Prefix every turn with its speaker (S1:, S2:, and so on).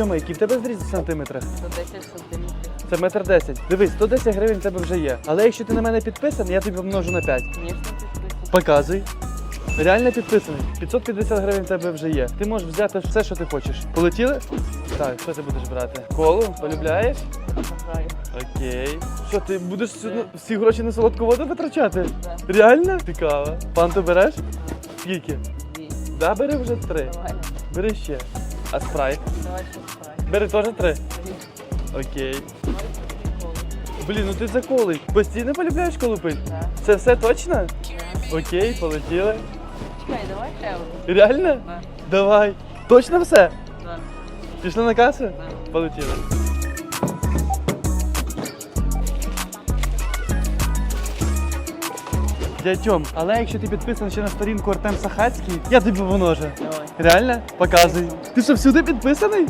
S1: Тьома, який в тебе зріст в сантиметрах?
S2: 110 сантиметрів.
S1: Це метр десять. Дивись, 110 гривень в тебе вже є. Але якщо ти на мене підписаний, я тобі помножу на 5.
S2: Звісно, підписаний.
S1: Показуй. Реально підписаний. 550 гривень в тебе вже є. Ти можеш взяти все, що ти хочеш. Полетіли? Так, що ти будеш брати? Колу? Полюбляєш?
S2: Бажаю.
S1: Окей. Що ти будеш всю- всі гроші на солодку воду витрачати?
S2: Да.
S1: Реально? Цікаво. Панту береш? Скільки?
S2: Дві.
S1: Да, бери вже три.
S2: Давай.
S1: Бери ще. А спрайт?
S2: Давай спрайт.
S1: Бери теж три. Окей. Блін, ну ти заколий. Постійно полюбляєш колу пити?
S2: Да.
S1: Це все точно? Окей, полетіли.
S2: Чекай, давай ще.
S1: Реально?
S2: Да.
S1: Давай. Точно все?
S2: Да.
S1: Пішли на касу?
S2: Да.
S1: Полетіли. Дядьом, але якщо ти підписаний ще на сторінку Артем Сахацький, я тобі помножу. Реально? Показуй. Ти що, всюди підписаний?